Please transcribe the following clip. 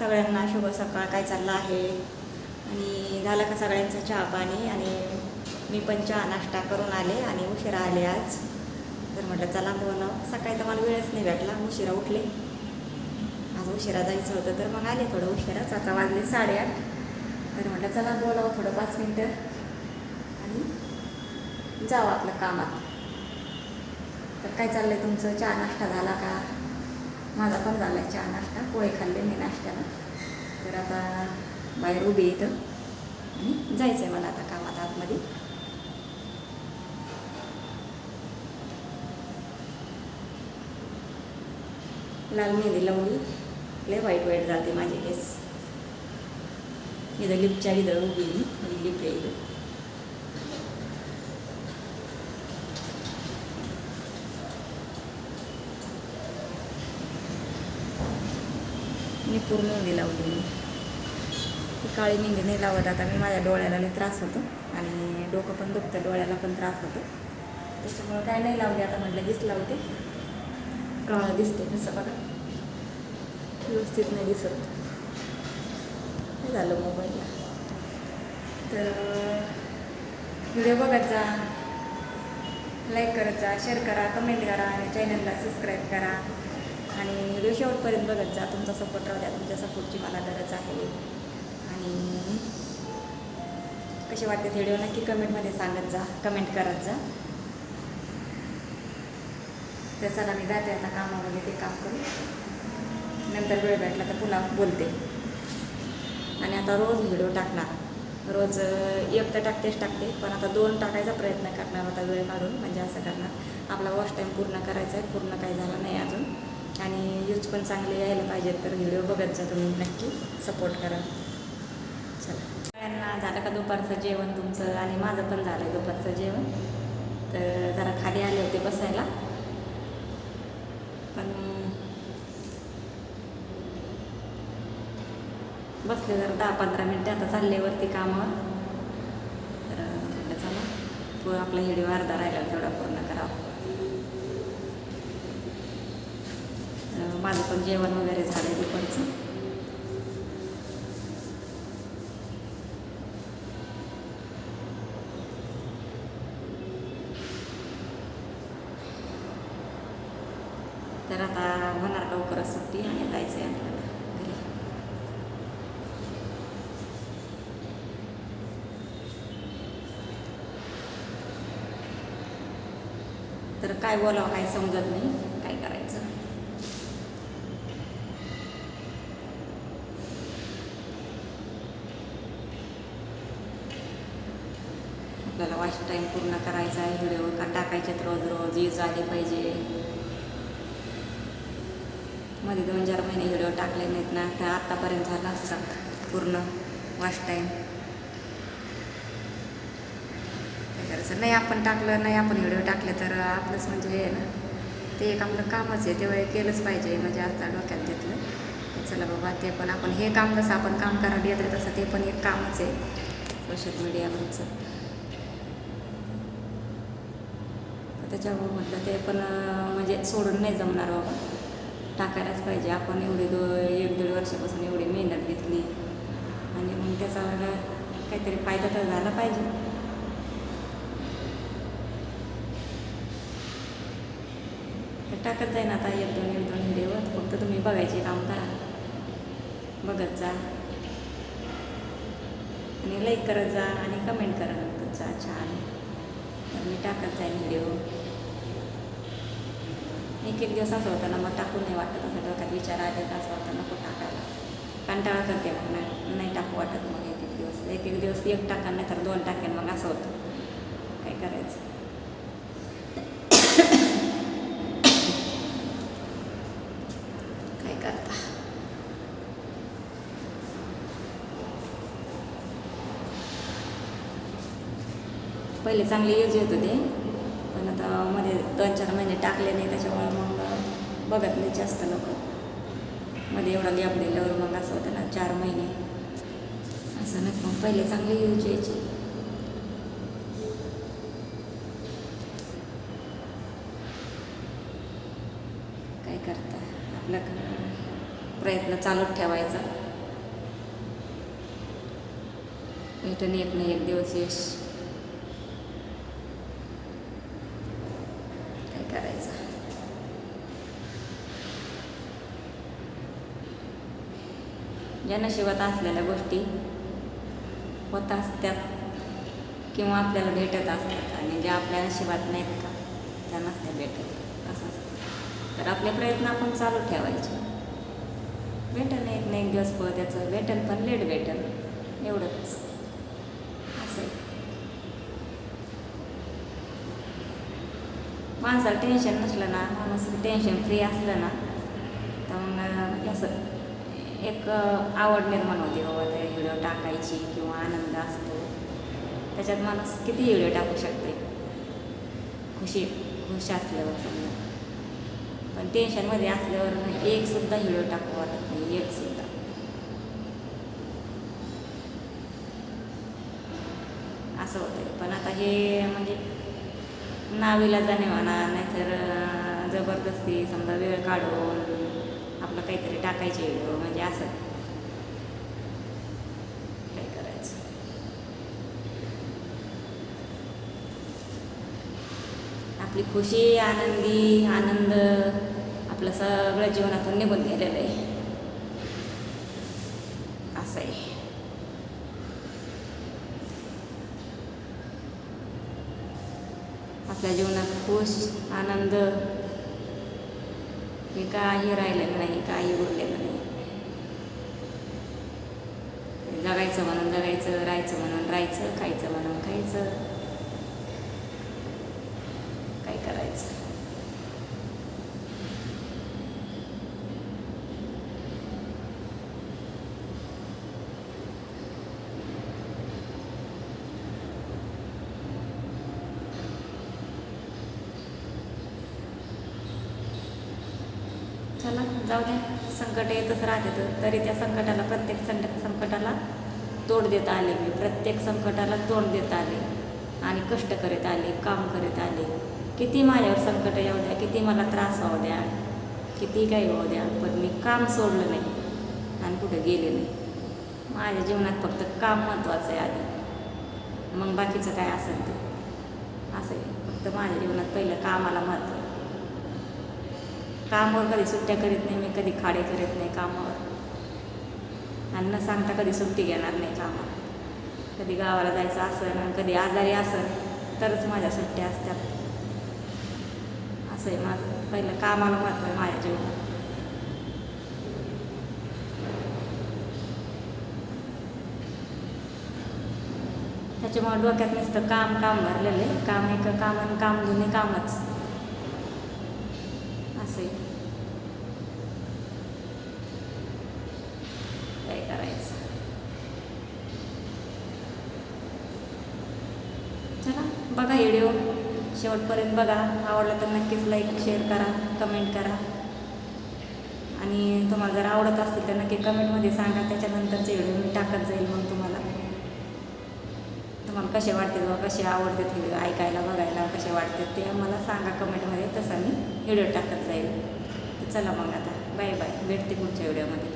सगळ्यांना शुभ सकाळ काय चाललं आहे? आणि झालं का सगळ्यांचं चहा पाणी? आणि मी पण चहा नाश्ता करून आले आणि उशिरा आले आज. तर म्हटलं चला बोलावं सकाळी तर मला वेळच नाही भेटला. उशिरा उठले. आज उशिरा जायचं होतं तर मग आले थोडं उशिराच. आता वाजले साडेआठ. तर म्हटलं चला बोलावं थोडं पाच मिनटं. आणि जावं आपलं कामात. तर काय चाललं आहे तुमचं? चहा नाश्ता झाला का? माझा पण झाला आहे चहा नाश्ता पोहे खाल्ले मी नाश्त्याला. तर आता बाहेर उभी आहे इथं. आणि जायचं आहे मला आता कामात आतमध्ये. लाल मेहंदी लावली. लय वाईट वाईट जाते माझे केस. इथं लिपच्या इथं उभी आहे मी. लिप आहे इथं मी पूर्ण मेहंदी लावली ती काळी मेहंदी नाही लावत आता मी माझ्या डोळ्याला लई त्रास होतो आणि डोकं पण दुखतं डोळ्याला पण त्रास होतो. त्याच्यामुळं काय नाही लावली आता म्हटलं हीच लावते. काळं दिसते कसं बघा. व्यवस्थित नाही दिसत. हे झालं मोबाईलला. तर व्हिडिओ बघायचा लाईक करायचा शेअर करा कमेंट करा आणि चॅनलला सबस्क्राईब करा. आणि व्हिडिओ शेवटपर्यंत बघत जा. तुमचा सपोर्ट राहू द्या. तुमच्या सपोर्टची मला गरज आहे. आणि कसे वाटते व्हिडिओ नक्की कमेंटमध्ये सांगत जा. कमेंट करत जा. तर चला मी जाते आता कामामध्ये. ते काम करू. नंतर वेळ भेटला तर पुन्हा बोलते. आणि आता रोज व्हिडिओ टाकणार. रोज एक तर टाकतेच टाकते. पण आता दोन टाकायचा प्रयत्न करणार आता वेळ काढून. म्हणजे असं करणार. आपला वॉश टाईम पूर्ण करायचा आहे. पूर्ण काही झाला नाही आणि यूज पण चांगले यायला पाहिजेत तर व्हिडिओ बघत जा तुम्ही. नक्की सपोर्ट करा. चला. सगळ्यांना झालं का दुपारचं जेवण तुमचं? आणि माझं पण झालं आहे दुपारचं जेवण. तर जरा खाली आले होते बसायला. पण बसले जरा दहा पंधरा मिनटं. आता चालले वरती कामावर. तर म्हटलं चला तो आपला व्हिडिओ अर्धा राहिला तेवढा पूर्ण करावा तर माझं पण जेवण वगैरे झालं दुपारचं तर आता होणार लवकरच सुट्टी आणि जायचं आहे आपल्याला घरी. तर काय बोलावं काय समजत नाही काय करायचं आपल्याला वॉच टाईम पूर्ण करायचा आहे. व्हिडिओ का टाकायचेत रोज रोज. यूज आली पाहिजे. मध्ये दोन चार महिने व्हिडिओ टाकले नाहीत ना तर आत्तापर्यंत झाला असतात पूर्ण वॉच टाईम काय करायचं? नाही आपण टाकलं नाही आपण व्हिडिओ टाकले तर आपलंच म्हणजे हे ना. ते एक आपलं कामच आहे. तेव्हा केलंच पाहिजे म्हणजे आता डोक्यात घेतलं. चला बाबा ते पण आपण हे काम जसं आपण काम करायला येतं तसं ते पण एक कामच आहे. सोशल मीडियावरचं. त्याच्यामुळे म्हटलं ते पण म्हणजे सोडून नाही जमणार बाबा. टाकायलाच पाहिजे. आपण एवढी दो एक दीड वर्षापासून एवढी मेहनत घेतली. आणि मग त्याचा काहीतरी फायदा तर झाला पाहिजे. तर टाकत जाईन आता एक दोन एक दोन व्हिडिओ फक्त तुम्ही बघायचे काम करा. बघत जा. आणि लाईक करत जा आणि कमेंट करत जा छान. तर मी टाकत जाईन व्हिडिओ. एक एक दिवस असं होतं ना मग टाकून नाही वाटत असं डोक्यात विचार आले तर असं वाटतं नको टाकायला. कंटाळा करते मग नाही नाही टाकू वाटत मग एक एक दिवस. एक एक दिवस एक टाका नाही तर दोन टाकेन मग असं होतं. काय करायचं? काय करता? पहिले चांगले यूज येत होते पण आता मध्ये दोन चार महिने टाकले नाही त्याच्यामुळे बघत नाही जास्त लोक. मध्ये एवढा गॅप दिल्यावर मग असं होतं ना चार महिने. असं नाही मग पहिले चांगले यूज यायची. काय करता? आपला प्रयत्न चालूच ठेवायचा. भेटून एक ना एक दिवस यश. ज्या नशिबात असलेल्या गोष्टी होत असतात किंवा आपल्याला भेटत असतात आणि ज्या आपल्या नशिबात नाहीत का त्या नसत्या भेटत. असं असतं. तर आपले प्रयत्न आपण चालू ठेवायचे. भेटल एक ना एक दिवस फळ त्याचं भेटल पण लेट भेटल एवढंच. असं माणसाला टेन्शन नसलं ना माणूस टेन्शन फ्री असलं ना तर मग असं. एक आवड निर्माण होते बाबा ते व्हिडिओ टाकायची किंवा आनंद असतो. त्याच्यात माणूस किती व्हिडिओ टाकू शकते खुशी खुश असल्यावर समजा. पण टेन्शनमध्ये असल्यावर एक सुद्धा व्हिडिओ टाकू वाटत नाही एक सुद्धा. असं होतं पण आता हे म्हणजे नावीला जाणे म्हणा नाहीतर जबरदस्ती समजा वेळ काढून आपलं काहीतरी टाकायचे व्हिडिओ म्हणजे असं. काय करायचं? आपली खुशी आनंदी आनंद आपलं सगळं जीवनातून निघून गेलेलं आहे. असं आहे. आपल्या जीवनात खुश आनंद हे काही राहिलेलं नाही काही उरलेलं नाही. जगायचं म्हणून जगायचं राहायचं म्हणून राहायचं खायचं म्हणून खायचं. काय करायचं चला जाऊ द्या संकट येतच राहते तर. तरी त्या संकटाला प्रत्येक संकट संकटाला तोड देता आले मी. प्रत्येक संकटाला तोंड देता आले. आणि कष्ट करीत आले काम करीत आले. किती माझ्यावर संकट येऊ द्या किती मला त्रास होऊ द्या किती काही होऊ द्या पण मी काम सोडलं नाही आणि कुठं गेले नाही. माझ्या जीवनात फक्त काम महत्त्वाचं आहे आधी. मग बाकीचं काय असेल ते असं आहे. फक्त माझ्या जीवनात पहिलं कामाला महत्त्व आहे. कामावर कधी सुट्ट्या करीत नाही मी कधी खाडे करीत नाही कामावर. आणि न सांगता कधी सुट्टी घेणार नाही कामावर कधी गावाला जायचं असेल आणि कधी आजारी असेल तरच माझ्या सुट्ट्या असतात. असं आहे माझं. पहिलं कामाला महत्त्व आहे माझ्या जीवनात. त्याच्यामुळे डोक्यात नुसतं काम काम भरलेलं आहे. काम एक काम आणि काम दोन्ही कामच. असं काय करायचं चला बघा व्हिडिओ शेवटपर्यंत बघा. आवडला तर नक्कीच लाईक शेअर करा कमेंट करा. आणि तुम्हाला जर आवडत असतील तर नक्की कमेंटमध्ये सांगा. त्याच्यानंतरचे व्हिडिओ मी टाकत जाईल मग तुम्हाला. तुम्हाला कसे वाटते किंवा कसे आवडतात व्हिडिओ ऐकायला बघायला कसे वाटतात ते मला सांगा कमेंटमध्ये तसं मी व्हिडिओ टाकत जाईल. तर चला मग आता. बाय बाय भेटते पुढच्या व्हिडिओमध्ये